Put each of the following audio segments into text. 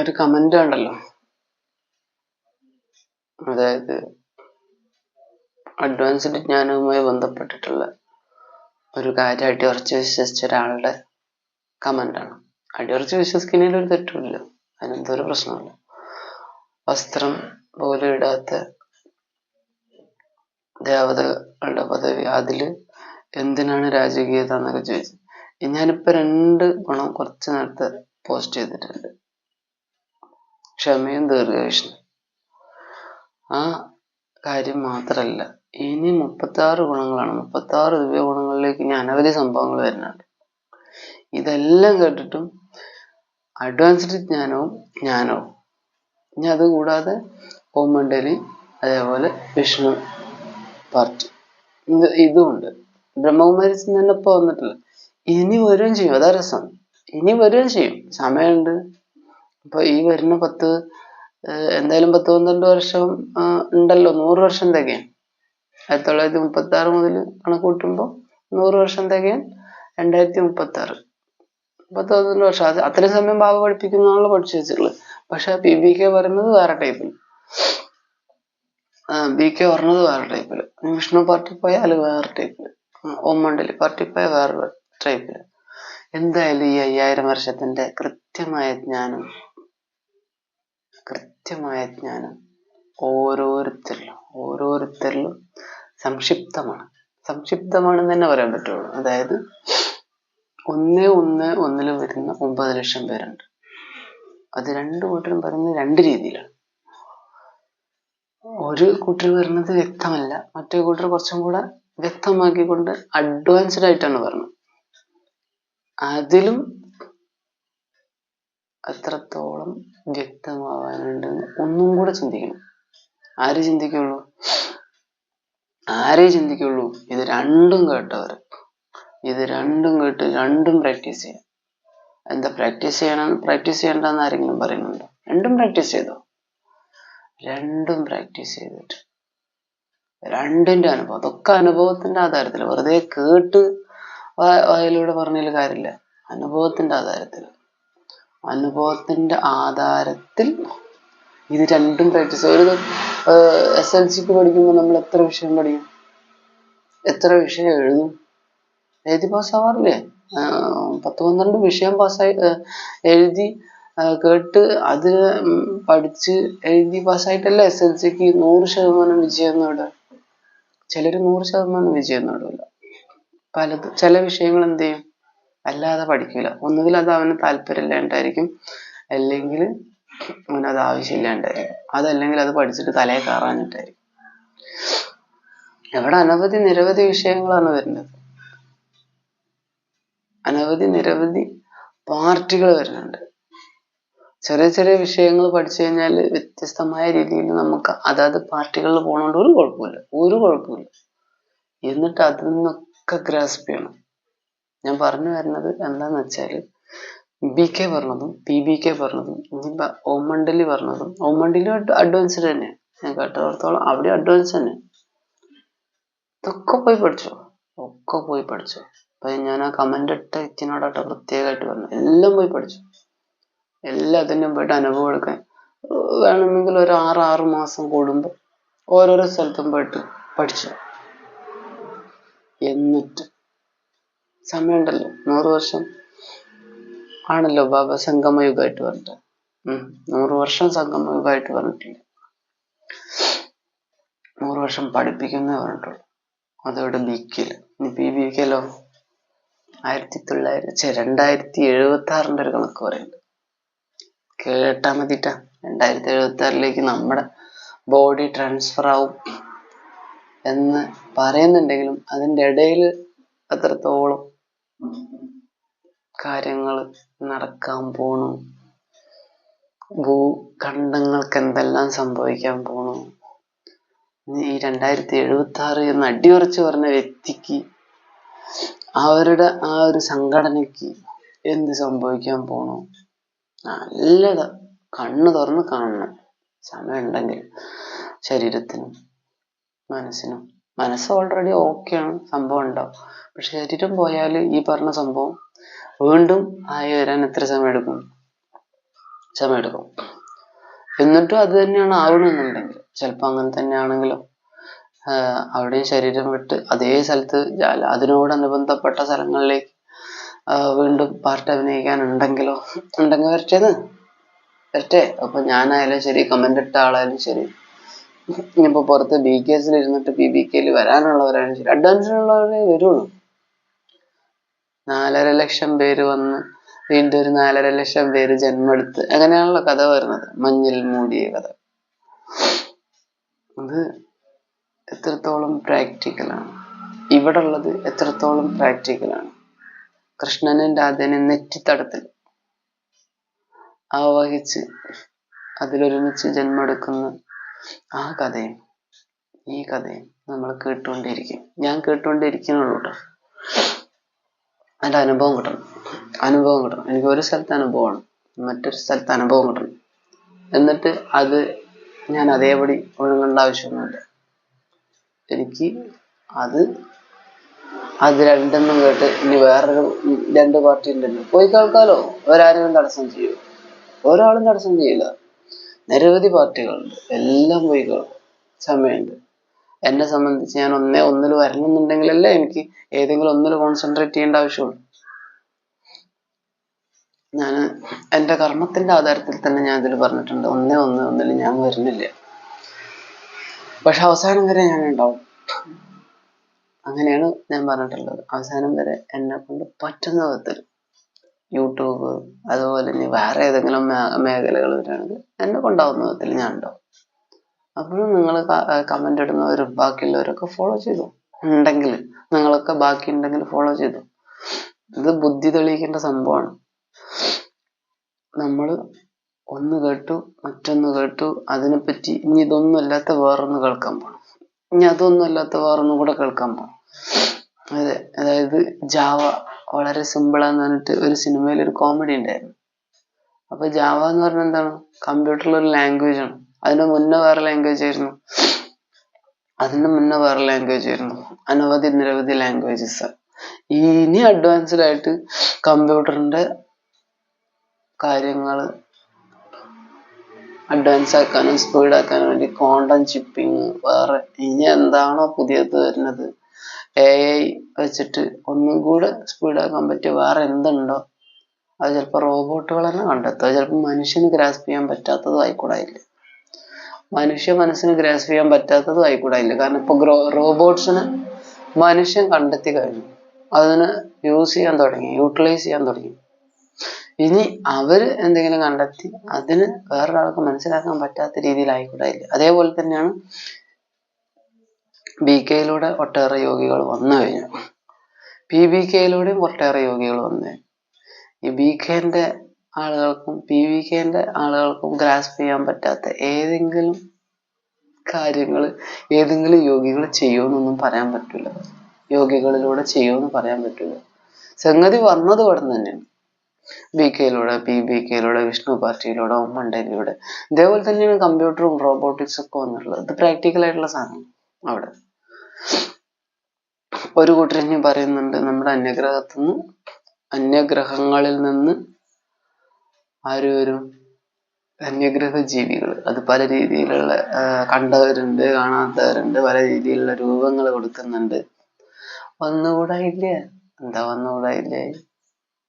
ഒരു കമന്റ് ഉണ്ടല്ലോ. അതായത് അഡ്വാൻസ്ഡ് ജ്ഞാനവുമായി ബന്ധപ്പെട്ടിട്ടുള്ള ഒരു കാര്യം അടിയുറച്ച് വിശ്വസിച്ച ഒരാളുടെ കമന്റാണ് അടിയുറച്ച് വിശ്വസിക്കുന്നതിൽ ഒരു തെറ്റുമില്ല. അതിനെന്തോ ഒരു പ്രശ്നമില്ല. വസ്ത്രം പോലും ഇടാത്ത ദേവതകളുടെ പദവി അതിൽ എന്തിനാണ് രാജകീയത എന്നൊക്കെ ചോദിച്ചു. ഞാനിപ്പോ രണ്ട് ഗുണം കുറച്ച് നേരത്തെ പോസ്റ്റ് ചെയ്തിട്ടുണ്ട്. ക്ഷമയും ദീർഘവീക്ഷണം ആ കാര്യം മാത്രല്ല ഇനി മുപ്പത്തി ആറ് ഗുണങ്ങളാണ്. മുപ്പത്തി ആറ് ദിവ്യ ഗുണങ്ങളിലേക്ക് ഇനി അനവധി സംഭവങ്ങൾ വരുന്നുണ്ട്. ഇതെല്ലാം കേട്ടിട്ടും അഡ്വാൻസ്ഡ് ജ്ഞാനവും ജ്ഞാനവും. ഇനി അതുകൂടാതെ ഓമണ്ഡലി അതേപോലെ വിഷ്ണു പാർട്ടി. ഇത് ഇതുമുണ്ട് ബ്രഹ്മകുമാരി തന്നെ ഇപ്പൊ വന്നിട്ടില്ല. ഇനി വരികയും ചെയ്യും. അതാ രസം. ഇനി വരികയും ചെയ്യും. സമയമുണ്ട്. ഇപ്പൊ ഈ വരുന്ന പത്ത് എന്തായാലും പത്ത് പന്ത്രണ്ട് വർഷം ഉണ്ടല്ലോ നൂറ് വർഷം തികയാൻ. ആയിരത്തി തൊള്ളായിരത്തി മുപ്പത്തി ആറ് മുതൽ കണക്ക് കൂട്ടുമ്പോൾ നൂറ് വർഷം തികയാൻ രണ്ടായിരത്തി മുപ്പത്തി ആറ് പത്ത് പന്ത്രണ്ട് വർഷം. അത് അത്രയും സമയം ബാബ പഠിപ്പിക്കുന്നതാണല്ലോ പഠിച്ചു വെച്ചിട്ടുള്ളത്. പക്ഷെ പി ബി കെ പറയുന്നത് വേറെ ടൈപ്പിൽ ബി കെ പറഞ്ഞത് വേറെ ടൈപ്പിൽ വിഷ്ണു പാർട്ടി പോയാൽ വേറെ ടൈപ്പിൽ ഓമ്മണ്ടലി പാർട്ടി പോയാൽ വേറെ ടൈപ്പിൽ എന്തായാലും ഈ അയ്യായിരം വർഷത്തിന്റെ കൃത്യമായ ജ്ഞാനം കൃത്യമായ ജ്ഞാനം ഓരോരുത്തരിലും ഓരോരുത്തരിലും സംക്ഷിപ്തമാണ്. സംക്ഷിപ്തമാണെന്ന് തന്നെ പറയാൻ പറ്റുള്ളൂ. അതായത് ഒന്ന് ഒന്ന് ഒന്നിൽ വരുന്ന ഒമ്പത് ലക്ഷം പേരുണ്ട്. അത് രണ്ട് കൂട്ടരും പറയുന്നത് രണ്ട് രീതിയിലാണ്. ഒരു കൂട്ടർ പറയുന്നത് വ്യക്തമല്ല. മറ്റേ കൂട്ടർ കുറച്ചും കൂടെ വ്യക്തമാക്കിക്കൊണ്ട് അഡ്വാൻസ്ഡ് ആയിട്ടാണ് പറഞ്ഞത് അതിലും എത്രത്തോളം വ്യക്തമാവാനുണ്ടെന്ന് ഒന്നും കൂടെ ചിന്തിക്കണം. ആര് ചിന്തിക്കുള്ളൂ? ആരെ ചിന്തിക്കുള്ളൂ? ഇത് രണ്ടും കേട്ടവർ ഇത് രണ്ടും കേട്ട് രണ്ടും പ്രാക്ടീസ് ചെയ്യാം. എന്താ പ്രാക്ടീസ് ചെയ്യണം പ്രാക്ടീസ് ചെയ്യണ്ടെന്ന് ആരെങ്കിലും പറയുന്നുണ്ടോ? രണ്ടും പ്രാക്ടീസ് ചെയ്തോ? രണ്ടും പ്രാക്ടീസ് ചെയ്തിട്ട്. രണ്ടിന്റെ അനുഭവം. അതൊക്കെ അനുഭവത്തിന്റെ ആധാരത്തിൽ വെറുതെ കേട്ട് വായിലൂടെ പറഞ്ഞതിൽ കാര്യമില്ല. അനുഭവത്തിന്റെ ആധാരത്തിൽ അനുഭവത്തിന്റെ ആധാരത്തിൽ ഇത് രണ്ടും പ്രാക്ടീസ് ഒരു എസ് എൽ സിക്ക് പഠിക്കുമ്പോൾ നമ്മൾ എത്ര വിഷയം പഠിക്കും? എത്ര വിഷയം എഴുതും? എഴുതി പാസ്സാവാറില്ലേ പത്ത് പന്ത്രണ്ട് വിഷയം പാസ്സായി എഴുതി കേട്ട് അത് പഠിച്ച് എഴുതി പാസ്സായിട്ടല്ല എസ് എൽ സിക്ക് നൂറ് ശതമാനം വിജയം നേടുക? ചിലര് നൂറ് ശതമാനം വിജയം നേടില്ല പലത് ചില വിഷയങ്ങൾ എന്ത് ചെയ്യും? അല്ലാതെ പഠിക്കില്ല ഒന്നുകിൽ അത് അവന് താല്പര്യമില്ലാണ്ടായിരിക്കും. അല്ലെങ്കിൽ അവനത് ആവശ്യമില്ലാണ്ടായിരിക്കും. അതല്ലെങ്കിൽ അത് പഠിച്ചിട്ട് തലയിൽ കയറാനിട്ടായിരിക്കും. ഇവിടെ അനവധി നിരവധി വിഷയങ്ങളാണ് വരുന്നത്. അനവധി നിരവധി പാർട്ടികൾ വരുന്നുണ്ട്. ചെറിയ ചെറിയ വിഷയങ്ങൾ പഠിച്ചു കഴിഞ്ഞാൽ വ്യത്യസ്തമായ രീതിയിൽ നമുക്ക് അതാത് പാർട്ടികളിൽ പോകണോണ്ട് ഒരു കുഴപ്പമില്ല. ഒരു കുഴപ്പമില്ല. എന്നിട്ട് അതിൽ നിന്നൊക്കെ ഗ്രാസ്പ് ചെയ്യണം. ഞാൻ പറഞ്ഞു വരുന്നത് എന്താന്ന് വെച്ചാൽ ബി കെ പറഞ്ഞതും പി ബി കെ പറഞ്ഞതും ഇനിയിപ്പോ ഓമണ്ടലി പറഞ്ഞതും ഓമണ്ടലി അഡ്വാൻസ്ഡ് തന്നെ ഞാൻ കേട്ടിടത്തോളം അവിടെ അഡ്വാൻസ് തന്നെ ഇതൊക്കെ പോയി പഠിച്ചോ? ഒക്കെ പോയി പഠിച്ചോ? അപ്പൊ ഞാൻ ആ കമന്റ് ഇട്ട വ്യക്തിനോടാട്ടോ പ്രത്യേകമായിട്ട് പറഞ്ഞു എല്ലാം പോയി പഠിച്ചു? എല്ലാത്തിനും പോയിട്ട് അനുഭവം എടുക്കാൻ. വേണമെങ്കിൽ ഒരു ആറ് ആറ് മാസം കൂടുമ്പോൾ ഓരോരോ സ്ഥലത്തും പോയിട്ട് പഠിച്ചു? എന്നിട്ട്. സമയമുണ്ടല്ലോ. നൂറ് വർഷം ആണല്ലോ ബാബ സംഗമയുഗമായിട്ട് പറഞ്ഞിട്ട്. നൂറ് വർഷം സംഗമയുഗമായിട്ട് പറഞ്ഞിട്ടില്ല. നൂറ് വർഷം പഠിപ്പിക്കുന്നേ പറഞ്ഞിട്ടുള്ളൂ. അതോടെ ബിക്കിൽ കെയിൽ ഇനി പി ബി കെയിലോ ആയിരത്തി തൊള്ളായിരത്തി രണ്ടായിരത്തി എഴുപത്തി ആറിന്റെ ഒരു കണക്ക് പറയുന്നുണ്ട് കേട്ടാ മതിട്ടാ. രണ്ടായിരത്തി എഴുപത്തി ആറിലേക്ക് നമ്മുടെ ബോഡി ട്രാൻസ്ഫർ ആവും എന്ന് പറയുന്നുണ്ടെങ്കിലും അതിന്റെ ഇടയിൽ അത്രത്തോളം കാര്യങ്ങൾ നടക്കാൻ പോണു. ഭൂഖണ്ഡങ്ങൾക്ക് എന്തെല്ലാം സംഭവിക്കാൻ പോണു. ഈ രണ്ടായിരത്തി എഴുപത്തി ആറ് എന്ന് അടിയുറച്ച് പറഞ്ഞ വ്യക്തിക്ക് അവരുടെ ആ ഒരു സംഘടനയ്ക്ക് എന്ത് സംഭവിക്കാൻ പോണു. നല്ലത് കണ്ണു തുറന്ന് കാണണം. സമയമുണ്ടെങ്കിൽ ശരീരത്തിനും മനസ്സിനും. മനസ്സ് ഓൾറെഡി ഓക്കെയാണ് സംഭവം ഉണ്ടാവും പക്ഷെ ശരീരം പോയാൽ ഈ പറഞ്ഞ സംഭവം വീണ്ടും ആയി വരാൻ എത്ര സമയം എടുക്കും ക്ഷമയെടുക്കും എന്നിട്ടും അത് തന്നെയാണ് ആവണമെന്നുണ്ടെങ്കിൽ ചിലപ്പോൾ അങ്ങനെ തന്നെയാണെങ്കിലും അവിടെയും ശരീരം വിട്ട് അതേ സ്ഥലത്ത് അതിനോടനുബന്ധപ്പെട്ട സ്ഥലങ്ങളിലേക്ക് വീണ്ടും പാർട്ട് അഭിനയിക്കാനുണ്ടെങ്കിലോ? ഉണ്ടെങ്കിൽ വരട്ടേന്ന് വരട്ടെ. അപ്പൊ ഞാനായാലും ശരി കമന്റ് ഇട്ട ആളായാലും ശരി. ഇനിയിപ്പോ പുറത്ത് ബി കെ എസിൽ ഇരുന്നിട്ട് പി ബി കെയിൽ വരാനുള്ളവരാണ് ശരി. അഡ്വാൻസിനുള്ളവരെ വരുള്ളൂ. നാലര ലക്ഷം പേര് വന്ന് വീണ്ടും ഒരു നാലര ലക്ഷം പേര് ജന്മെടുത്ത് അങ്ങനെയാണല്ലോ കഥ വരുന്നത്. മഞ്ഞിൽ മൂടിയ കഥ. അത് എത്രത്തോളം പ്രാക്ടിക്കലാണ് ഇവിടെ ഉള്ളത് എത്രത്തോളം പ്രാക്ടിക്കലാണ് കൃഷ്ണനും രാധേനെ നെറ്റിത്തടത്തിൽ ആവഹിച്ച് അതിലൊരുമിച്ച് ജന്മെടുക്കുന്ന ആ കഥയും ഈ കഥയും നമ്മൾ കേട്ടുകൊണ്ടിരിക്കും. ഞാൻ കേട്ടുകൊണ്ടിരിക്കുന്നുള്ളൂ കേട്ടോ. എന്റെ അനുഭവം കിട്ടണം. അനുഭവം കിട്ടണം. എനിക്ക് ഒരു സ്ഥലത്ത് അനുഭവമാണ്. മറ്റൊരു സ്ഥലത്ത് അനുഭവം കിട്ടണം. എന്നിട്ട് അത് ഞാൻ അതേപടി ഒഴുകേണ്ട ആവശ്യമൊന്നുമില്ല. എനിക്ക് അത് അത് രണ്ടെണ്ണം കേട്ട് ഇനി വേറൊരു രണ്ട് പാർട്ടി ഉണ്ടല്ലോ പോയി കേൾക്കാലോ. ഒരാരും തടസ്സം ചെയ്യൂ. ഒരാളും തടസ്സം ചെയ്യില്ല. നിരവധി പാർട്ടികളുണ്ട്. എല്ലാം പോയി സമയമുണ്ട്. എന്നെ സംബന്ധിച്ച് ഞാൻ ഒന്നേ ഒന്നിൽ വരണമെന്നുണ്ടെങ്കിലല്ലേ എനിക്ക് ഏതെങ്കിലും ഒന്നിൽ കോൺസെൻട്രേറ്റ് ചെയ്യേണ്ട ആവശ്യമുള്ളൂ. ഞാൻ എന്റെ കർമ്മത്തിന്റെ ആധാരത്തിൽ തന്നെ ഞാൻ ഇതിൽ പറഞ്ഞിട്ടുണ്ട്. ഒന്നേ ഒന്ന് ഒന്നിൽ ഞാൻ വരുന്നില്ല. പക്ഷെ അവസാനം വരെ ഞാൻ ഉണ്ടാവും അങ്ങനെയാണ് ഞാൻ പറഞ്ഞിട്ടുള്ളത്. അവസാനം വരെ എന്നെ കൊണ്ട് പറ്റുന്ന വിധത്തിൽ യൂട്യൂബ് അതുപോലെ ഇനി വേറെ ഏതെങ്കിലും മേഖലകൾ വരികയാണെങ്കിൽ എന്നെ കൊണ്ടാവുന്ന വിധത്തിൽ ഞാൻ ഉണ്ടാവും. അപ്പോഴും നിങ്ങൾ കമന്റ് ഇടുന്നവരും ബാക്കിയുള്ളവരൊക്കെ ഫോളോ ചെയ്തു? ഉണ്ടെങ്കിൽ നിങ്ങളൊക്കെ ബാക്കി ഉണ്ടെങ്കിൽ ഫോളോ ചെയ്തു? ഇത് ബുദ്ധി തെളിയിക്കേണ്ട സംഭവമാണ്. നമ്മൾ ഒന്ന് കേട്ടു മറ്റൊന്ന് കേട്ടു അതിനെപ്പറ്റി ഇനി ഇതൊന്നും അല്ലാത്ത വേറൊന്ന് കേൾക്കാൻ പോകണം ഇനി അതൊന്നും അല്ലാത്ത വേറൊന്നും കൂടെ കേൾക്കാൻ പോകണം അതെ അതായത് ജാവ വളരെ സിമ്പിളാന്ന് പറഞ്ഞിട്ട് ഒരു സിനിമയിൽ ഒരു കോമഡി ഉണ്ടായിരുന്നു അപ്പൊ ജാവ എന്ന് പറഞ്ഞ എന്താണ്? കമ്പ്യൂട്ടറിൽ ഒരു ലാംഗ്വേജ് ആണ്. അതിന് മുന്നേ വേറെ ലാംഗ്വേജ് ആയിരുന്നു. അതിന് മുന്നേ വേറെ ലാംഗ്വേജ് ആയിരുന്നു. അനവധി നിരവധി ലാംഗ്വേജസ് ഇനി അഡ്വാൻസ്ഡ് ആയിട്ട് കമ്പ്യൂട്ടറിന്റെ കാര്യങ്ങൾ അഡ്വാൻസ് ആക്കാനും സ്പീഡ് ആക്കാനും വേണ്ടി കോണ്ടം ചിപ്പിങ് വേറെ ഇനി എന്താണോ പുതിയത് വരുന്നത് എ ഐ വെച്ചിട്ട് ഒന്നും കൂടെ സ്പീഡാക്കാൻ പറ്റിയ വേറെ എന്തുണ്ടോ? അത് ചിലപ്പോൾ റോബോട്ടുകൾ തന്നെ കണ്ടെത്തും. അത് ചിലപ്പോൾ മനുഷ്യന് ഗ്രാസ്പ് ചെയ്യാൻ പറ്റാത്തതും ആയിക്കൂടായില്ല? മനുഷ്യ മനസ്സിന് ഗ്രാസ്പ് ചെയ്യാൻ പറ്റാത്തതും ആയിക്കൂടായില്ല? കാരണം ഇപ്പൊ റോബോട്ട്സിന് മനുഷ്യൻ കണ്ടെത്തി കഴിഞ്ഞു. അതിന് യൂസ് ചെയ്യാൻ തുടങ്ങി യൂട്ടിലൈസ് ചെയ്യാൻ തുടങ്ങി. ഇനി അവർ എന്തെങ്കിലും കണ്ടെത്തി അതിന് വേറൊരാൾക്ക് മനസ്സിലാക്കാൻ പറ്റാത്ത രീതിയിലായിക്കൂടായില്ല? അതേപോലെ തന്നെയാണ് ബി കെയിലൂടെ ഒട്ടേറെ യോഗികൾ വന്നു കഴിഞ്ഞു. പി ബി കെയിലൂടെയും ഒട്ടേറെ യോഗികൾ വന്നു ഈ ബി കെന്റെ ആളുകൾക്കും പി വി കെന്റെ ആളുകൾക്കും ഗ്രാസ്പ് ചെയ്യാൻ പറ്റാത്ത ഏതെങ്കിലും കാര്യങ്ങൾ ഏതെങ്കിലും യോഗികൾ ചെയ്യുമെന്നൊന്നും പറയാൻ പറ്റില്ല. യോഗികളിലൂടെ ചെയ്യുമെന്ന് പറയാൻ പറ്റില്ല. സംഗതി വന്നത് ഇവിടെ തന്നെയാണ് ബി കെയിലൂടെ പി ബി കെയിലൂടെ വിഷ്ണു പാർട്ടിയിലൂടെ ഉമ്മണ്ടയിലൂടെ ഇതേപോലെ തന്നെയാണ് കമ്പ്യൂട്ടറും റോബോട്ടിക്സ് ഒക്കെ വന്നിട്ടുള്ളത്. ഇത് പ്രാക്ടിക്കൽ ആയിട്ടുള്ള സാധനം അവിടെ. ഒരു കൂട്ടർ ഇനി പറയുന്നുണ്ട് നമ്മുടെ അന്യഗ്രഹത്തുനിന്ന് അന്യഗ്രഹങ്ങളിൽ നിന്ന് ആര് വരും? അന്യഗ്രഹ ജീവികൾ അത് പല രീതിയിലുള്ള കണ്ടവരുണ്ട് കാണാത്തവരുണ്ട് പല രീതിയിലുള്ള രൂപങ്ങൾ കൊടുക്കുന്നുണ്ട്. വന്നുകൂടായില്ലേ എന്താ വന്നുകൂടായില്ലേ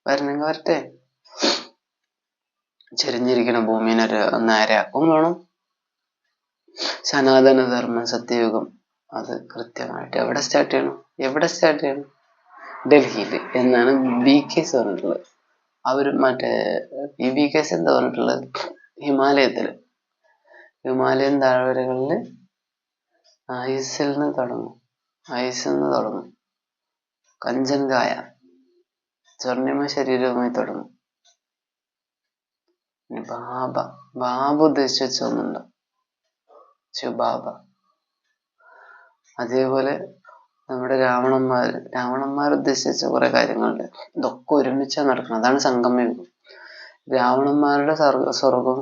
വരണമെങ്കിൽ വരട്ടെ. ചെരിഞ്ഞിരിക്കുന്ന ഭൂമിനെ നേരെയാക്കും വേണം. സനാതന ധർമ്മം സത്യയുഗം അത് കൃത്യമായിട്ട് എവിടെ സ്റ്റാർട്ട് ചെയ്യണം? എവിടെ സ്റ്റാർട്ട് ചെയ്യണം? ഡൽഹിയിൽ എന്നാണ് ബി കേസ് പറഞ്ഞിട്ടുള്ളത്. അവർ മറ്റേ ഈ ബി കേസ് എന്താ പറഞ്ഞിട്ടുള്ളത്? ഹിമാലയത്തിൽ. ഹിമാലയൻ താഴ്വരകളിൽ ഐസിൽ നിന്ന് തുടങ്ങും. ഐസിൽ നിന്ന് തുടങ്ങും. കഞ്ചൻകായ സ്വർണിമ ശരീരവുമായി തുടങ്ങും. ബാബ. ബാബ ഉദ്ദേശിച്ച് വെച്ചൊന്നുണ്ടോ. ശിവബാബ അതേപോലെ നമ്മുടെ രാവണന്മാർ രാവണന്മാർ ഉദ്ദേശിച്ച കുറെ കാര്യങ്ങളുണ്ട്. ഇതൊക്കെ ഒരുമിച്ചാണ് നടക്കുന്നത് അതാണ് സംഗമയുഗം. രാവണന്മാരുടെ സർഗ സ്വർഗം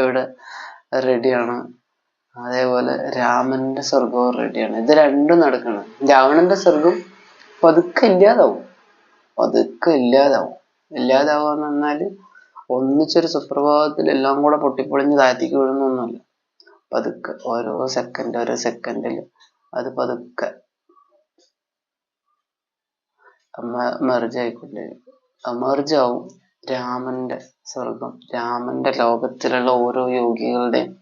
ഇവിടെ റെഡിയാണ് അതേപോലെ രാമന്റെ സ്വർഗവും റെഡിയാണ് ഇത് രണ്ടും നടക്കണം. രാവണന്റെ സ്വർഗം പതുക്കെ ഇല്ലാതാവും. പതുക്കെ ഇല്ലാതാവും. ഇല്ലാതാവുക എന്ന് പറഞ്ഞാൽ ഒന്നിച്ചൊരു സുപ്രഭാതത്തിൽ എല്ലാം കൂടെ പൊട്ടിപ്പൊളിഞ്ഞ് താഴ്ത്തിക്ക് വീഴുന്നൊന്നുമല്ല. പതുക്കെ ഓരോ സെക്കൻഡ് ഓരോ സെക്കൻഡിൽ അത് പതുക്കെ മെർജ് ആയിക്കൊണ്ടേ. മെർജ് ആവും രാമന്റെ സ്വർഗം രാമന്റെ ലോകത്തിലുള്ള ഓരോ യോഗികളുടെയും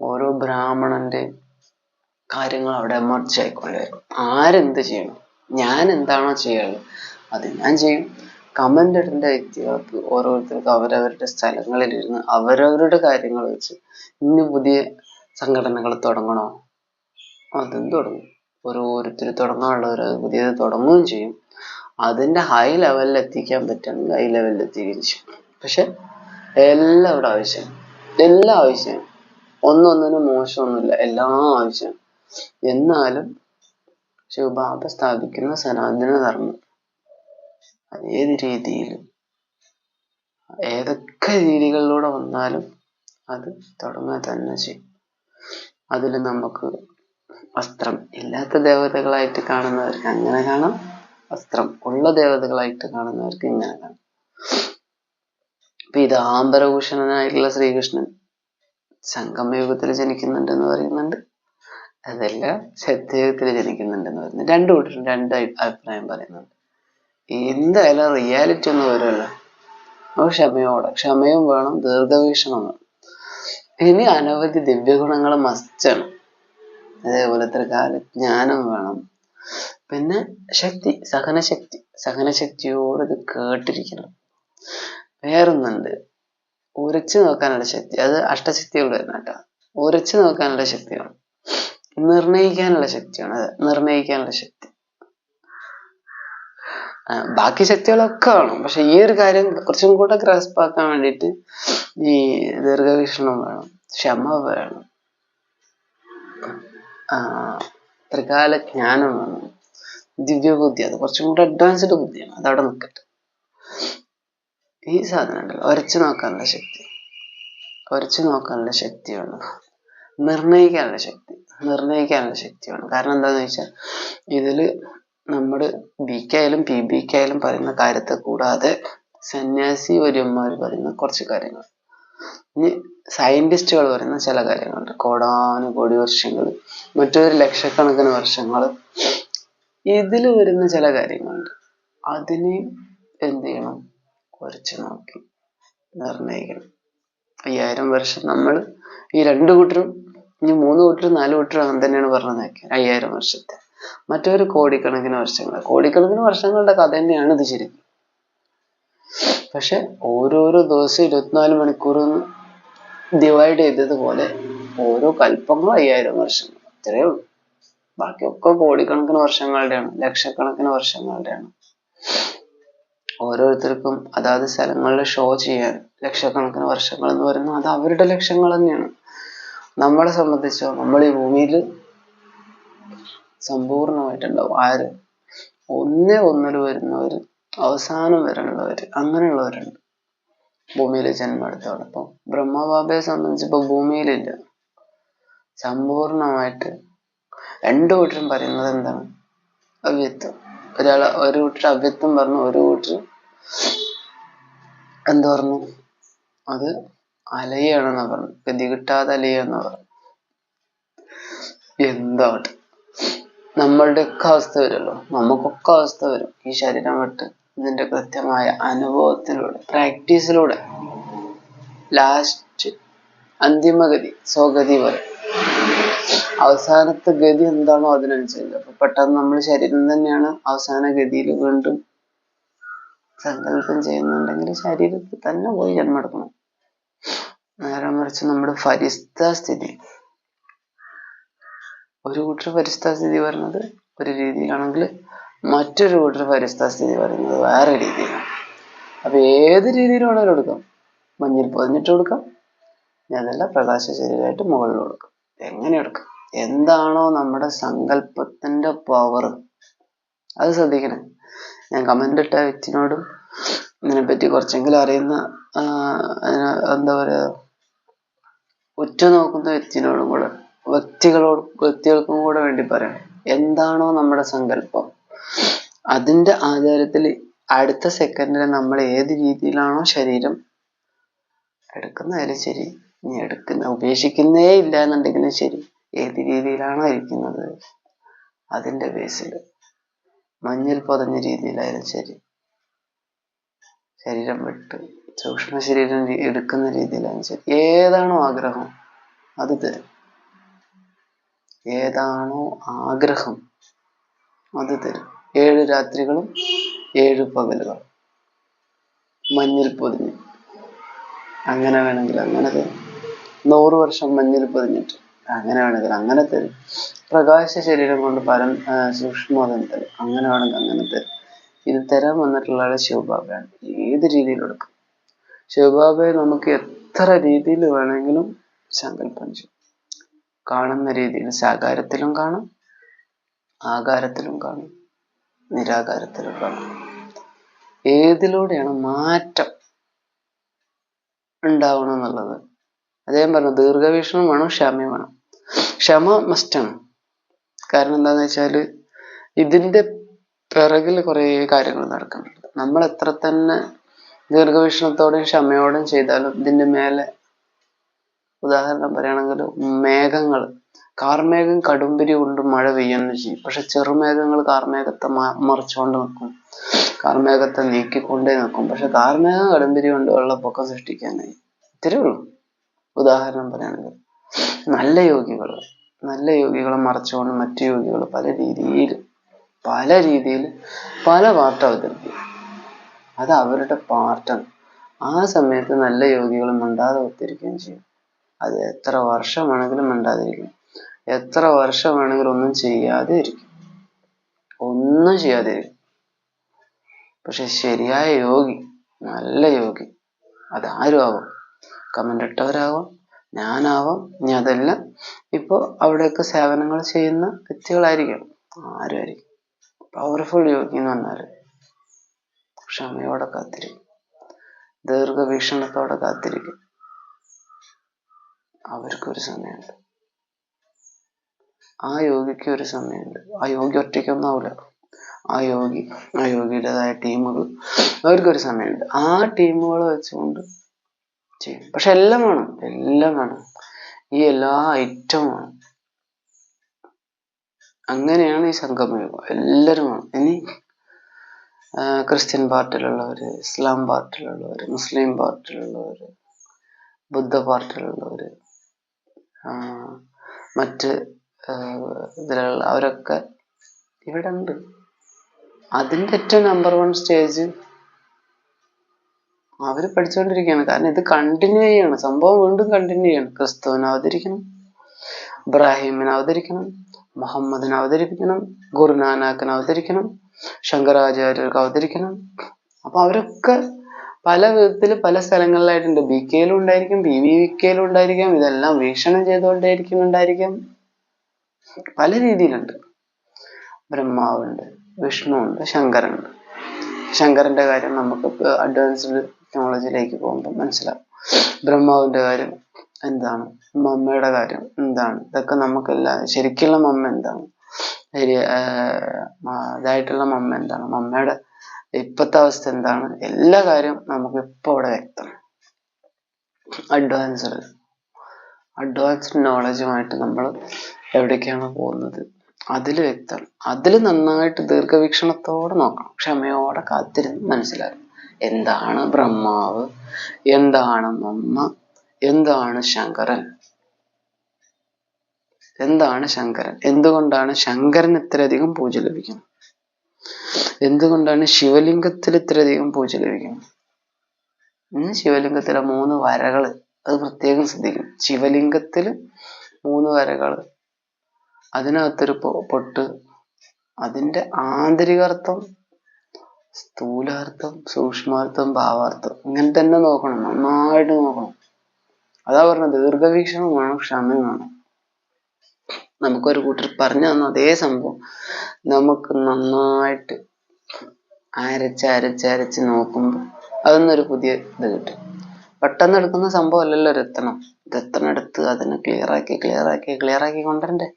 ഓരോ ബ്രാഹ്മണന്റെയും കാര്യങ്ങൾ അവിടെ മെർജ് ആയിക്കൊണ്ടേ ആരെന്ത് ചെയ്യണം ഞാൻ എന്താണോ ചെയ്യാനുള്ളത് അത് ഞാൻ ചെയ്യും. കമന്റ് ഇടേണ്ട വ്യക്തികൾക്ക് ഓരോരുത്തർക്കും അവരവരുടെ സ്ഥലങ്ങളിലിരുന്ന് അവരവരുടെ കാര്യങ്ങൾ വെച്ച് ഇന്ന് പുതിയ സംഘടനകൾ തുടങ്ങണോ? അതും തുടങ്ങും. ഓരോരുത്തർ തുടങ്ങാനുള്ളവർ പുതിയത് തുടങ്ങുകയും ചെയ്യും. അതിന്റെ ഹൈ ലെവലിൽ എത്തിക്കാൻ പറ്റുകയാണെങ്കിൽ ഹൈ ലെവലിൽ എത്തിക്കുകയും ചെയ്യും. പക്ഷെ എല്ലാവരുടെ ആവശ്യം എല്ലാ ആവശ്യം ഒന്നൊന്നിനും മോശമൊന്നുമില്ല എല്ലാ ആവശ്യം. എന്നാലും ശിവബാബ സ്ഥാപിക്കുന്ന സനാതന ധർമ്മം ഏത് രീതിയിലും ഏതൊക്കെ രീതികളിലൂടെ വന്നാലും അത് തുടങ്ങുക തന്നെ ചെയ്യും. അതിൽ നമുക്ക് വസ്ത്രം ഇല്ലാത്ത ദേവതകളായിട്ട് കാണുന്നവർക്ക് അങ്ങനെ കാണാം. വസ്ത്രം ഉള്ള ദേവതകളായിട്ട് കാണുന്നവർക്ക് ഇങ്ങനെ കാണാം. അപ്പൊ ഇത് ആംബരഭൂഷണനായിട്ടുള്ള ശ്രീകൃഷ്ണൻ സംഗമയുഗത്തിൽ ജനിക്കുന്നുണ്ടെന്ന് പറയുന്നുണ്ട്. അതല്ല സത്യയുഗത്തിൽ ജനിക്കുന്നുണ്ടെന്ന് പറയുന്നത് രണ്ടു കൂട്ടരും രണ്ട് അഭിപ്രായം പറയുന്നുണ്ട്. എന്തായാലും റിയാലിറ്റി ഒന്നും വരുമല്ല അപ്പോൾ ക്ഷമയോടെ ക്ഷമയും വേണം ദീർഘവീക്ഷണം വേണം. ഇനി അനവധി ദിവ്യഗുണങ്ങൾ മസ്റ്റാണ് അതേപോലത്തെ കാലജ്ഞാനം വേണം. പിന്നെ ശക്തി സഹനശക്തി. സഹനശക്തിയോട് ഇത് കേട്ടിരിക്കണം. വേറൊന്നുണ്ട്. ഉരച്ചു നോക്കാനുള്ള ശക്തി. അത് അഷ്ടശക്തികൾ വരുന്ന കേട്ടോ. ഉരച്ചു നോക്കാനുള്ള ശക്തിയാണ്. നിർണയിക്കാനുള്ള ശക്തിയാണ് അത്. നിർണയിക്കാനുള്ള ശക്തി. ബാക്കി ശക്തികളൊക്കെ വേണം പക്ഷെ ഈ ഒരു കാര്യം കുറച്ചും കൂടെ ഗ്രാസ്പ് ആക്കാൻ വേണ്ടിയിട്ട് ഈ ദീർഘവീക്ഷണം വേണം ക്ഷമ വേണം. ത്രികാല ജ്ഞാനം വേണം. ദിവ്യബുദ്ധി അത് കുറച്ചും കൂടെ അഡ്വാൻസ്ഡ് ബുദ്ധിയാണ്. അതവിടെ നിൽക്കട്ടെ ഈ സാധനം ഉണ്ടല്ലോ ഒരച്ചു നോക്കാനുള്ള ശക്തി. ഒരച്ചു നോക്കാനുള്ള ശക്തി വേണം നിർണയിക്കാനുള്ള ശക്തി. നിർണയിക്കാനുള്ള ശക്തി വേണം കാരണം എന്താണെന്ന് വെച്ചാൽ ഇതിൽ നമ്മുടെ ബി കെ ആയാലും പി ബി കെ ആയാലും പറയുന്ന കാര്യത്തെ കൂടാതെ സന്യാസി വര്യന്മാർ പറയുന്ന കുറച്ച് കാര്യങ്ങൾ. ഇനി സയന്റിസ്റ്റുകൾ പറയുന്ന ചില കാര്യങ്ങളുണ്ട്. കോടാനുകോടി വർഷങ്ങൾ മറ്റൊരു ലക്ഷക്കണക്കിന് വർഷങ്ങൾ ഇതിൽ വരുന്ന ചില കാര്യങ്ങളുണ്ട്. അതിനെ എന്ത് ചെയ്യണം? കുറച്ച് നോക്കി നിർണയിക്കണം. അയ്യായിരം വർഷം നമ്മൾ ഈ രണ്ട് കൂട്ടരും ഇനി മൂന്ന് കൂട്ടരും നാല് കൂട്ടരും അങ്ങനെ തന്നെയാണ് പറഞ്ഞത്. അയ്യായിരം വർഷത്തെ. മറ്റൊരു കോടിക്കണക്കിന് വർഷങ്ങൾ. കോടിക്കണക്കിന് വർഷങ്ങളുടെ കഥ തന്നെയാണ് ഇത് ശരിക്കും പക്ഷെ ഓരോരോ ദിവസം ഇരുപത്തിനാല് മണിക്കൂർ ഡിവൈഡ് ചെയ്തതുപോലെ ഓരോ കൽപ്പങ്ങളും അയ്യായിരം വർഷങ്ങൾ. അത്രയേ ഉള്ളൂ. ബാക്കിയൊക്കെ കോടിക്കണക്കിന് വർഷങ്ങളുടെയാണ് ലക്ഷക്കണക്കിന് വർഷങ്ങളുടെയാണ്. ഓരോരുത്തർക്കും അതാത് സ്ഥലങ്ങളിൽ ഷോ ചെയ്യാൻ ലക്ഷക്കണക്കിന് വർഷങ്ങൾ എന്ന് പറയുന്നത് അത് അവരുടെ ലക്ഷ്യങ്ങൾ തന്നെയാണ്. നമ്മളെ സംബന്ധിച്ചോ നമ്മൾ ഈ ഭൂമിയിൽ സമ്പൂർണമായിട്ടുണ്ടാവും. ആര്? ഒന്നേ ഒന്നിൽ വരുന്നവര് അവസാനം വരെയുള്ളവര് അങ്ങനെയുള്ളവരുണ്ട്. ഭൂമിയിൽ ജന്മം എടുത്തവിടെ അപ്പൊ ബ്രഹ്മബാബയെ സംബന്ധിച്ച് ഭൂമിയിലില്ല. സമ്പൂർണമായിട്ട് രണ്ടു കൂട്ടരും പറയുന്നത് എന്താണ്? അവ്യത്വം ഒരാൾ ഒരു കൂട്ടർ അവ്യത്വം പറഞ്ഞു ഒരു കൂട്ടർ എന്ത് പറഞ്ഞു? അത് അലയാണെന്ന് പറഞ്ഞു. ഗതി കിട്ടാതെ അലയെന്ന് പറഞ്ഞു. എന്താവട്ടെ. നമ്മളുടെയൊക്കെ അവസ്ഥ വരുമല്ലോ. നമുക്കൊക്കെ അവസ്ഥ വരും. ഈ ശരീരം വിട്ട് ഇതിന്റെ കൃത്യമായ അനുഭവത്തിലൂടെ പ്രാക്ടീസിലൂടെ. ലാസ്റ്റ് അന്തിമഗതി സ്വഗതി വരെ. അവസാനത്തെ ഗതി എന്താണോ അതിനനുസരിച്ച്. അപ്പൊ പെട്ടെന്ന് നമ്മൾ ശരീരം തന്നെയാണ് അവസാന ഗതിയിൽ വീണ്ടും സങ്കല്പം ചെയ്യുന്നുണ്ടെങ്കിൽ ശരീരത്തിൽ തന്നെ പോയി ജന്മെടുക്കണം. നേരെ മറിച്ച് നമ്മുടെ ഫരിസ്ഥ സ്ഥിതി. ഒരു കൂട്ടർ പരിസ്ഥിതി പറയുന്നത് ഒരു രീതിയിലാണെങ്കിൽ മറ്റൊരു കൂട്ടർ പരിസ്ഥിതി പറയുന്നത് വേറെ രീതിയിലാണ്. അപ്പൊ ഏത് രീതിയിൽ വേണമെങ്കിലും എടുക്കാം. മഞ്ഞിൽ പൊതിഞ്ഞിട്ട് കൊടുക്കാം. ഞാനല്ല പ്രകാശ ശരീരമായിട്ട് മുകളിൽ കൊടുക്കാം. എങ്ങനെ എടുക്കാം? എന്താണോ നമ്മുടെ സങ്കല്പത്തിന്റെ പവർ അത് ശ്രദ്ധിക്കണേ. ഞാൻ കമന്റ് ഇട്ട വ്യക്തിനോടും ഇതിനെപ്പറ്റി കുറച്ചെങ്കിലും അറിയുന്ന എന്താ പറയാ ഉറ്റുനോക്കുന്ന വ്യക്തിനോടും കൂടെ വ്യക്തികളോട് വ്യക്തികൾക്കും കൂടെ വേണ്ടി പറയണം. എന്താണോ നമ്മുടെ സങ്കല്പം. അതിന്റെ ആധാരത്തിൽ അടുത്ത സെക്കൻഡിൽ നമ്മൾ ഏത് രീതിയിലാണോ ശരീരം എടുക്കുന്നതായാലും ശരി ഇനി എടുക്കുന്ന ഉപേക്ഷിക്കുന്നേ ഇല്ല എന്നുണ്ടെങ്കിലും ശരി ഏത് രീതിയിലാണോ ഇരിക്കുന്നത് അതിന്റെ ബേസിൽ മഞ്ഞിൽ പൊതഞ്ഞ രീതിയിലായാലും ശരി. ശരീരം വിട്ട് സൂക്ഷ്മ ശരീരം എടുക്കുന്ന രീതിയിലായാലും ശരി. ഏതാണോ ആഗ്രഹം അത് തരും. ഏതാണോ ആഗ്രഹം അത് തരും. ഏഴ് രാത്രികളും ഏഴ് പകലുകളും. മഞ്ഞിൽ പൊതിഞ്ഞ്. അങ്ങനെ വേണമെങ്കിൽ അങ്ങനെ തരും. നൂറ് വർഷം മഞ്ഞിൽ പൊതിഞ്ഞിട്ട് അങ്ങനെ വേണമെങ്കിൽ അങ്ങനെ തരും. പ്രകാശ ശരീരം കൊണ്ട് പരം സൂക്ഷ്മതം തരും. അങ്ങനെ വേണമെങ്കിൽ അങ്ങനെ തരും. ഇത് തരാൻ വന്നിട്ടുള്ള ശിവബാബയാണ്. ഏത് രീതിയിൽ എടുക്കും? ശിവബാബയെ നമുക്ക് എത്ര രീതിയിൽ വേണമെങ്കിലും സങ്കല്പം ചെയ്യും. കാണുന്ന രീതിയിൽ സാകാരത്തിലും കാണും ആകാരത്തിലും കാണും നിരാകാരത്തിലും കാണും. ഏതിലൂടെയാണ് മാറ്റം ഉണ്ടാവണം എന്നുള്ളത്? അദ്ദേഹം പറഞ്ഞു ദീർഘവീക്ഷണം വേണം ക്ഷമ വേണം ക്ഷമ മസ്റ്റാണ് കാരണം എന്താന്ന് വെച്ചാൽ ഇതിന്റെ പിറകിൽ കുറേ കാര്യങ്ങൾ നടക്കുന്നുണ്ട്. നമ്മൾ എത്ര തന്നെ ദീർഘവീക്ഷണത്തോടെയും ക്ഷമയോടെയും ചെയ്താലും ഇതിന്റെ മേലെ ഉദാഹരണം പറയുകയാണെങ്കിൽ മേഘങ്ങൾ. കാർമേഘം കടുമ്പിരി കൊണ്ട് മഴ പെയ്യുന്നു ചെയ്യും. പക്ഷെ ചെറുമേഘങ്ങൾ കാർമേഘത്തെ മറിച്ചുകൊണ്ട് നിൽക്കും. കാർമേഘത്തെ നീക്കിക്കൊണ്ടേ നിൽക്കും. പക്ഷെ കാർമേഘം കടുമ്പിരി കൊണ്ട് വെള്ളപ്പൊക്കം സൃഷ്ടിക്കാനായി ഇത്രയേ ഉള്ളൂ. ഉദാഹരണം പറയുകയാണെങ്കിൽ നല്ല യോഗികൾ നല്ല യോഗികളെ മറച്ചുകൊണ്ട് മറ്റു യോഗികൾ പല രീതിയിൽ പല രീതിയിൽ പല പാർട്ട് അവതരിപ്പിക്കും. അത് അവരുടെ പാർട്ടാണ് ആ സമയത്ത് നല്ല യോഗികൾ മിണ്ടാതെ ഒത്തിരിക്കുകയും ചെയ്യും. അത് എത്ര വർഷം വേണമെങ്കിലും മിണ്ടാതിരിക്കും. എത്ര വർഷം വേണമെങ്കിലും ഒന്നും ചെയ്യാതെ ഇരിക്കും ഒന്നും ചെയ്യാതെ ഇരിക്കും പക്ഷെ ശരിയായ യോഗി നല്ല യോഗി അതാരും ആവാം കമന്റ് ഇട്ടവരാവാം ഞാനാവാം ഇനി അതല്ല. ഇപ്പോൾ അവിടെയൊക്കെ സേവനങ്ങൾ ചെയ്യുന്ന വ്യക്തികളായിരിക്കും. ആരുമായിരിക്കും? പവർഫുൾ യോഗി എന്ന് പറഞ്ഞാൽ ക്ഷമയോടെ കാത്തിരിക്കും. ദീർഘവീക്ഷണത്തോടെ കാത്തിരിക്കും. അവർക്കൊരു സമയമുണ്ട്. ആ യോഗിക്ക് ഒരു സമയമുണ്ട്. ആ യോഗി ഒറ്റയ്ക്കൊന്നും ആ യോഗി ആ യോഗിയുടേതായ ടീമുകൾ അവർക്കൊരു സമയമുണ്ട്. ആ ടീമുകൾ വെച്ചുകൊണ്ട് ചെയ്യും. പക്ഷെ എല്ലാം വേണം. എല്ലാം വേണം. ഈ എല്ലാ ഐറ്റവും വേണം. അങ്ങനെയാണ് ഈ സംഗമയോഗം. എല്ലാവരും വേണം. ഇനി ക്രിസ്ത്യൻ പാർട്ടിയിലുള്ളവർ ഇസ്ലാം പാർട്ടിയിലുള്ളവർ മുസ്ലിം പാർട്ടിയിലുള്ളവർ ബുദ്ധ പാർട്ടിയിലുള്ളവർ മറ്റ് ഇതിലുള്ള അവരൊക്കെ ഇവിടെ ഉണ്ട് അതിന്റെ ഏറ്റവും നമ്പർ വൺ സ്റ്റേജ് അവർ പഠിച്ചുകൊണ്ടിരിക്കുകയാണ് കാരണം ഇത് കണ്ടിന്യൂ ചെയ്യാണ്. സംഭവം വീണ്ടും കണ്ടിന്യൂ ചെയ്യണം. ക്രിസ്തുവിന് അവതരിക്കണം ഇബ്രാഹിമിന് അവതരിക്കണം മുഹമ്മദിന് അവതരിപ്പിക്കണം ഗുരുനാനാക്കിന് അവതരിക്കണം ശങ്കരാചാര്യർക്ക് അവതരിക്കണം. അപ്പൊ അവരൊക്കെ പല വിധത്തിൽ പല സ്ഥലങ്ങളിലായിട്ടുണ്ട്. ബി കെയിലും ഉണ്ടായിരിക്കും ബി വി കെയിലും ഉണ്ടായിരിക്കാം ഇതെല്ലാം വീക്ഷണം ചെയ്തുകൊണ്ടേയിരിക്കും ഉണ്ടായിരിക്കാം. പല രീതിയിലുണ്ട്. ബ്രഹ്മാവുണ്ട് വിഷ്ണു ഉണ്ട് ശങ്കരനുണ്ട്. ശങ്കരന്റെ കാര്യം നമുക്ക് അഡ്വാൻസ്ഡ് ടെക്നോളജിയിലേക്ക് പോകുമ്പോൾ മനസ്സിലാവും. ബ്രഹ്മാവിന്റെ കാര്യം എന്താണ്? മമ്മയുടെ കാര്യം എന്താണ്? ഇതൊക്കെ നമുക്കെല്ലാം ശരിക്കുള്ള മമ്മ എന്താണ്? ശരി ഇതായിട്ടുള്ള മമ്മ എന്താണ്? മമ്മയുടെ ഇപ്പോഴത്തെ അവസ്ഥ എന്താണ്? എല്ലാ കാര്യവും നമുക്ക് ഇപ്പോൾ ഇവിടെ വ്യക്തം അഡ്വാൻസ്ഡ് അഡ്വാൻസ്ഡ് നോളജുമായിട്ട് നമ്മൾ എവിടേക്കാണ് പോകുന്നത്? അതിൽ വ്യക്തം അതിൽ നന്നായിട്ട് ദീർഘവീക്ഷണത്തോടെ നോക്കണം. ക്ഷമയോടെ കാത്തിരുന്ന് മനസ്സിലാക്കും എന്താണ് ബ്രഹ്മാവ്? എന്താണ് മമ്മ എന്താണ് ശങ്കരൻ? എന്താണ് ശങ്കരൻ? എന്തുകൊണ്ടാണ് ശങ്കരൻ ഇത്രയധികം പൂജ ലഭിക്കുന്നത്? എന്തുകൊണ്ടാണ് ശിവലിംഗത്തിൽ ഇത്രയധികം പൂജ ലഭിക്കുന്നത് ശിവലിംഗത്തിലെ മൂന്ന് വരകൾ അത് പ്രത്യേകം ശ്രദ്ധിക്കും ശിവലിംഗത്തിൽ മൂന്ന് വരകൾ അതിനകത്തൊരു പൊട്ട് അതിന്റെ ആന്തരികാർത്ഥം സ്ഥൂലാർത്ഥം സൂക്ഷ്മാർത്ഥം ഭാവാർത്ഥം ഇങ്ങനെ തന്നെ നോക്കണം. നന്നായിട്ട് നോക്കണം. അതാ പറഞ്ഞത് ദീർഘവീക്ഷണം വേണം ക്ഷമയും വേണം. നമുക്കൊരു കൂട്ടർ പറഞ്ഞു തന്ന അതേ സംഭവം. നമുക്ക് നന്നായിട്ട് അരച്ച് അരച്ച് അരച്ച് നോക്കുമ്പോൾ അതൊന്നൊരു പുതിയ ഇത് കിട്ടും. പെട്ടെന്ന് എടുക്കുന്ന സംഭവം അല്ലല്ലോ രത്നം. രത്നം എടുത്ത് അതിനെ ക്ലിയർ ആക്കി ക്ലിയർ ആക്കി കൊണ്ടുവരണ്ടേ?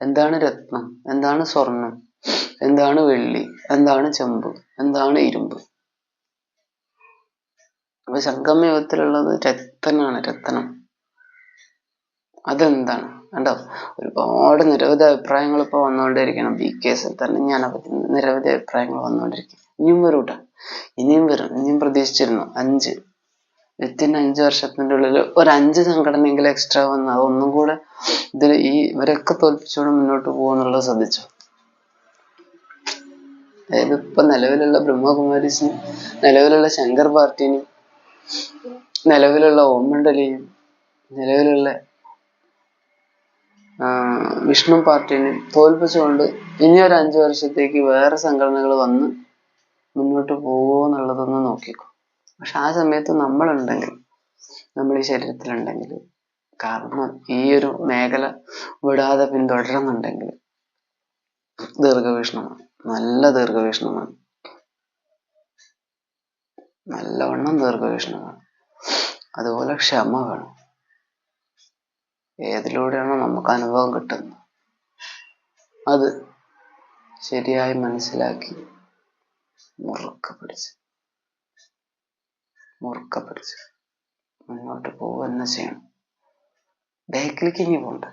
എന്താണ് രത്നം? എന്താണ് സ്വർണം എന്താണ് വെള്ളി? എന്താണ് ചെമ്പ്? എന്താണ് ഇരുമ്പ്? അപ്പൊ സംഗമയുഗത്തിലുള്ളത് രക്തനാണ് രത്നം. അതെന്താണ്? കണ്ടോ? ഒരുപാട് നിരവധി അഭിപ്രായങ്ങൾ ഇപ്പൊ വന്നുകൊണ്ടിരിക്കണം ബി കേസിൽ തന്നെ ഞാൻ നിരവധി അഭിപ്രായങ്ങൾ വന്നുകൊണ്ടിരിക്കും ഇനിയും വരും കേട്ടോ ഇനിയും വരും. ഇനിയും പ്രതീക്ഷിച്ചിരുന്നു. അഞ്ച്. വിത്തിൻ അഞ്ച് വർഷത്തിന്റെ ഉള്ളിൽ ഒരു അഞ്ച് സംഘടനയെങ്കിലും എക്സ്ട്രാ വന്ന ഒന്നും കൂടെ ഇതിൽ ഈ ഇവരൊക്കെ തോൽപ്പിച്ചുകൊണ്ട് മുന്നോട്ട് പോകുന്നുള്ളത് ശ്രദ്ധിച്ചു? അതായത് ഇപ്പൊ നിലവിലുള്ള ബ്രഹ്മകുമാരീസിനും നിലവിലുള്ള ശങ്കർ പാർട്ടിനും നിലവിലുള്ള ഓമണ്ഡലിയും നിലവിലുള്ള വിഷ്ണു പാർട്ടിനെ തോൽപ്പിച്ചുകൊണ്ട് ഇനി ഒരു അഞ്ചു വർഷത്തേക്ക് വേറെ സംഘടനകൾ വന്ന് മുന്നോട്ട് പോകുമോ എന്നുള്ളതൊന്ന് നോക്കിക്കോ. പക്ഷെ ആ സമയത്ത് നമ്മളുണ്ടെങ്കിൽ നമ്മൾ ഈ ശരീരത്തിലുണ്ടെങ്കിൽ കാരണം ഈ ഒരു മേഖല വിടാതെ പിന്തുടരുന്നുണ്ടെങ്കിൽ ദീർഘവീക്ഷണമാണ്. നല്ല ദീർഘവീക്ഷണമാണ്. നല്ലവണ്ണം ദീർഘവീക്ഷണമാണ്. അതുപോലെ ക്ഷമ വേണം. ഏതിലൂടെയാണോ നമുക്ക് അനുഭവം കിട്ടുന്നത്. അത് ശരിയായി മനസ്സിലാക്കി മുറുക്ക പിടിച്ച് മുറുക്ക പിടിച്ച് മുന്നോട്ട് പോവുക തന്നെ ചെയ്യണം. ബാക്കിലേക്ക് ഇനി പോണ്ട.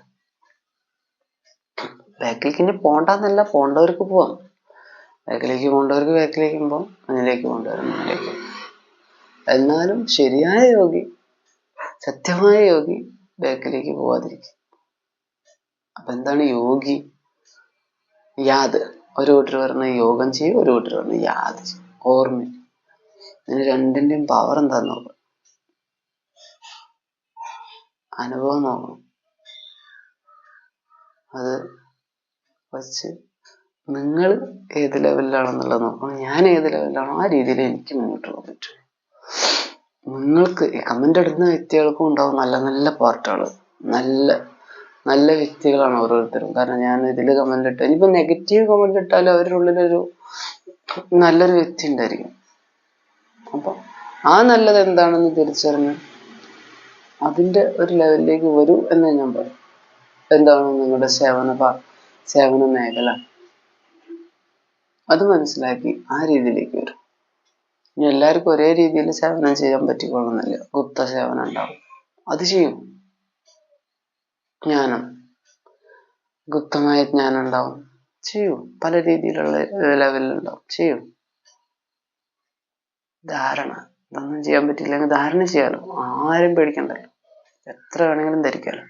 ബാക്കിലേക്ക് ഇനി പോണ്ടെന്നല്ല പോണ്ടവർക്ക് പോവാം. ബാക്കിലേക്ക് പോണ്ടവർക്ക് ബാക്കിലേക്ക് പോവാം മുന്നിലേക്ക് പോകേണ്ടവർ മുന്നിലേക്ക് എന്നാലും ശരിയായ യോഗി സത്യമായ യോഗി ബാക്കിലേക്ക് പോവാതിരിക്കും. അപ്പൊ എന്താണ് യോഗി? യാത് ഒരു കൂട്ടർ പറഞ്ഞ യോഗം ചെയ്യും ഒരു കൂട്ടർ പറഞ്ഞ യാത് ചെയ്യും. ഓർമ്മ. ഇതിന് രണ്ടിന്റെയും പവർ എന്താന്ന് നോക്കണം അനുഭവം നോക്കണം. അത് വച്ച് നിങ്ങൾ ഏത് ലെവലിലാണെന്നുള്ളത് നോക്കണം. ഞാൻ ഏത് ലെവലിലാണോ ആ രീതിയിൽ എനിക്ക് മുന്നോട്ട് പോകാൻ പറ്റും. നിങ്ങൾക്ക് ഈ കമന്റ് ഇടുന്ന വ്യക്തികൾക്കും ഉണ്ടാവും നല്ല നല്ല പാർട്ടുകൾ നല്ല നല്ല വ്യക്തികളാണ് ഓരോരുത്തരും. കാരണം ഞാൻ ഇതിൽ കമന്റ് ഇട്ട ഇനിയിപ്പോൾ നെഗറ്റീവ് കമന്റ് ഇട്ടാലും അവരുടെ ഉള്ളിലൊരു നല്ലൊരു വ്യക്തി ഉണ്ടായിരിക്കും. അപ്പൊ ആ നല്ലത് എന്താണെന്ന് തിരിച്ചറിഞ്ഞ് അതിന്റെ ഒരു ലെവലിലേക്ക് വരൂ എന്ന് ഞാൻ പറയും. എന്താണ് നിങ്ങളുടെ സേവന സേവന മേഖല? അത് മനസ്സിലാക്കി ആ രീതിയിലേക്ക് വരും. ഇനി എല്ലാവർക്കും ഒരേ രീതിയിൽ സേവനം ചെയ്യാൻ പറ്റിക്കൊള്ളുന്നില്ല ഗുപ്ത സേവനം ഉണ്ടാവും. അത് ചെയ്യും. ജ്ഞാനം. ഗുപ്തമായ ജ്ഞാനം ഉണ്ടാവും. ചെയ്യും. പല രീതിയിലുള്ള ലെവലിലുണ്ടാവും ചെയ്യും. ധാരണ. ഇതൊന്നും ചെയ്യാൻ പറ്റില്ലെങ്കിൽ ധാരണ ചെയ്യാലോ? ആരും പേടിക്കണ്ടല്ലോ എത്ര വേണമെങ്കിലും ധരിക്കാലോ.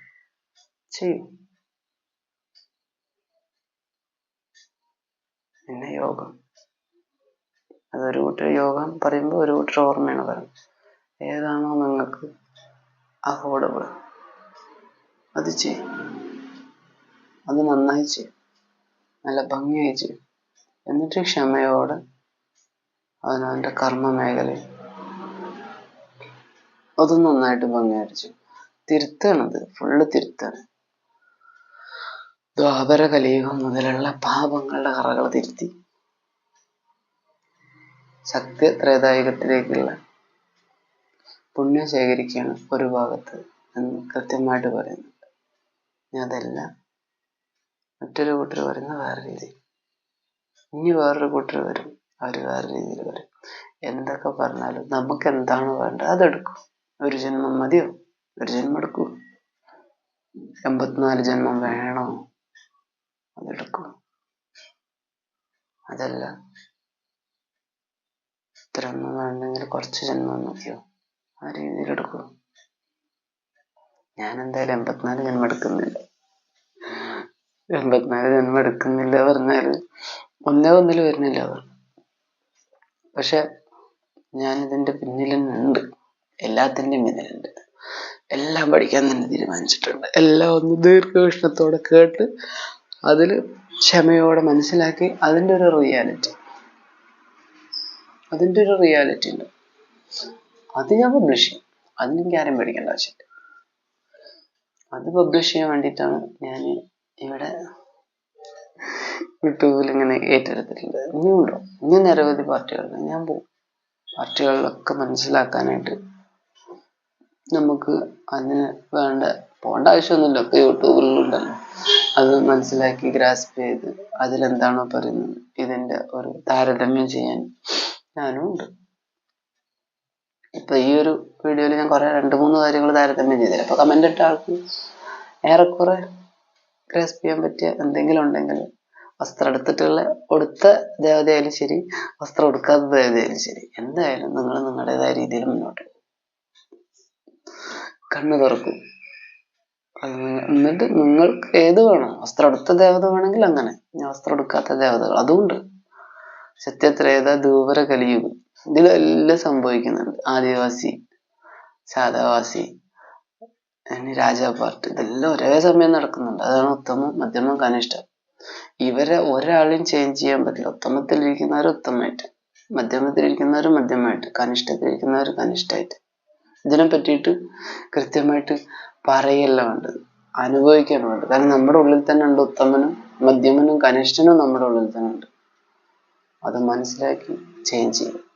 ചെയ്യും. പിന്നെ യോഗം. അതൊരു കൂട്ടർ യോഗം പറയുമ്പോൾ ഒരു കൂട്ടർ ഓർമ്മയാണ് പറയുന്നത് ഏതാണോ നിങ്ങൾക്ക് അഫോർഡബിൾ അത് ചെയ്യും. അത് നന്നായി ചെയ്യും. നല്ല ഭംഗിയായി ചെയ്യും. എന്നിട്ട് ക്ഷമയോടെ അവനവന്റെ കർമ്മ മേഖലയിൽ അത് നന്നായിട്ട് ഭംഗിയായിട്ട് ചെയ്യും. തിരുത്തണത് ഫുള്ള് തിരുത്താണ്. ദ്വാപര കലിയുഗം മുതലുള്ള പാപങ്ങളുടെ കറകൾ തിരുത്തി. സത്യ ത്രേതായുഗത്തിലേക്കുള്ള പുണ്യം ശേഖരിക്കുകയാണ് ഒരു ഭാഗത്ത് എന്ന് കൃത്യമായിട്ട് പറയുന്നുണ്ട്. ഇനി അതല്ല. മറ്റൊരു കൂട്ടർ പറയുന്ന വേറെ രീതി ഇനി വേറൊരു കൂട്ടർ വരും. അവർ വേറെ രീതിയിൽ വരും എന്തൊക്കെ പറഞ്ഞാലും നമുക്ക് എന്താണ് വേണ്ടത് അതെടുക്കും. ഒരു ജന്മം മതിയോ? ഒരു ജന്മം എടുക്കൂ. എൺപത്തിനാല് ജന്മം വേണോ? അതെടുക്കും. അതല്ല. ഇത്രയൊന്നും വേണമെങ്കിൽ കുറച്ച് ജന്മം മതിയോ? ആ രീതിയിൽ എടുക്കൂ. ഞാൻ എന്തായാലും എൺപത്തിനാല് ജന്മം എടുക്കുന്നില്ല. എൺപത്തിനാല് ജന്മം എടുക്കുന്നില്ല പറഞ്ഞാൽ ഒന്നേ ഒന്നിൽ വരുന്നില്ല അവർ പക്ഷെ ഞാൻ ഇതിന്റെ പിന്നിൽ ഉണ്ട് എല്ലാത്തിന്റെയും പിന്നിലുണ്ട്. എല്ലാം പഠിക്കാൻ തന്നെ തീരുമാനിച്ചിട്ടുണ്ട്. എല്ലാം ഒന്ന് ദീർഘവീക്ഷണത്തോടെ കേട്ട് അതിൽ ക്ഷമയോടെ മനസ്സിലാക്കി അതിന്റെ ഒരു റിയാലിറ്റി. അതിന്റെ ഒരു റിയാലിറ്റി ഉണ്ട്. അത് ഞാൻ പബ്ലിഷ് ചെയ്യും. അതിനെനിക്ക് ആരും പേടിക്കേണ്ട ആവശ്യമില്ല. അത് പബ്ലിഷ് ചെയ്യാൻ വേണ്ടിയിട്ടാണ് ഞാൻ ഇവിടെ യൂട്യൂബിൽ ഇങ്ങനെ ഏറ്റെടുത്തിട്ടുള്ളത്. ഇനിയും ഉണ്ടോ? ഇനി നിരവധി പാർട്ടികളുണ്ട് ഞാൻ പോകും. പാർട്ടികളിലൊക്കെ മനസ്സിലാക്കാനായിട്ട് നമുക്ക് അതിന് വേണ്ട പോകേണ്ട ആവശ്യമൊന്നുമില്ല. ഒക്കെ യൂട്യൂബിലുണ്ടല്ലോ അത് മനസ്സിലാക്കി ഗ്രാസ്പ് ചെയ്ത് അതിലെന്താണോ പറയുന്നത് ഇതിന്റെ ഒരു താരതമ്യം ചെയ്യാൻ ഞാനും ഉണ്ട്. ഇപ്പൊ ഈ ഒരു വീഡിയോയിൽ ഞാൻ കുറെ രണ്ട് മൂന്ന് കാര്യങ്ങൾ താരതമ്യം ചെയ്തില്ല. അപ്പൊ കമന്റ് ഇട്ട ആൾക്ക് ഏറെക്കുറെ ഗ്രാസ്പ് ചെയ്യാൻ പറ്റിയ എന്തെങ്കിലും ഉണ്ടെങ്കിൽ വസ്ത്രം എടുത്തിട്ടുള്ള കൊടുത്ത ദേവതയായാലും ശരി വസ്ത്രം എടുക്കാത്ത ദേവതയായാലും ശരി എന്തായാലും നിങ്ങൾ നിങ്ങളുടേതായ രീതിയിൽ മുന്നോട്ട് കണ്ണു തുറക്കും. അത് എന്നിട്ട് നിങ്ങൾക്ക് ഏത് വേണം? വസ്ത്രം എടുത്ത ദേവത വേണമെങ്കിൽ അങ്ങനെ. ഇനി വസ്ത്രം എടുക്കാത്ത ദേവതകൾ അതുകൊണ്ട് സത്യത്രേത ധൂവര കലിയുഗം ഇതിലെല്ലാം സംഭവിക്കുന്നുണ്ട്. ആദിവാസി സാധാവാസി രാജാ പാർട്ടി ഇതെല്ലാം ഒരേ സമയം നടക്കുന്നുണ്ട്. അതാണ് ഉത്തമം മധ്യമം കനിഷ്ഠം. ഇവരെ ഒരാളെയും ചേഞ്ച് ചെയ്യാൻ പറ്റില്ല. ഉത്തമത്തിലിരിക്കുന്നവർ ഉത്തമമായിട്ട്. മധ്യമത്തിലിരിക്കുന്നവർ മധ്യമായിട്ട്. കനിഷ്ഠത്തിലിരിക്കുന്നവർ കനിഷ്ഠമായിട്ട് ഇതിനെ പറ്റിയിട്ട് കൃത്യമായിട്ട് പറയല്ല വേണ്ടത്. അനുഭവിക്കാൻ വേണ്ടത്. കാരണം നമ്മുടെ ഉള്ളിൽ തന്നെ ഉണ്ട് ഉത്തമനും മധ്യമനും കനിഷ്ഠനും നമ്മുടെ ഉള്ളിൽ തന്നെ ഉണ്ട്. അത് മനസ്സിലാക്കി ചേഞ്ച് ചെയ്യും.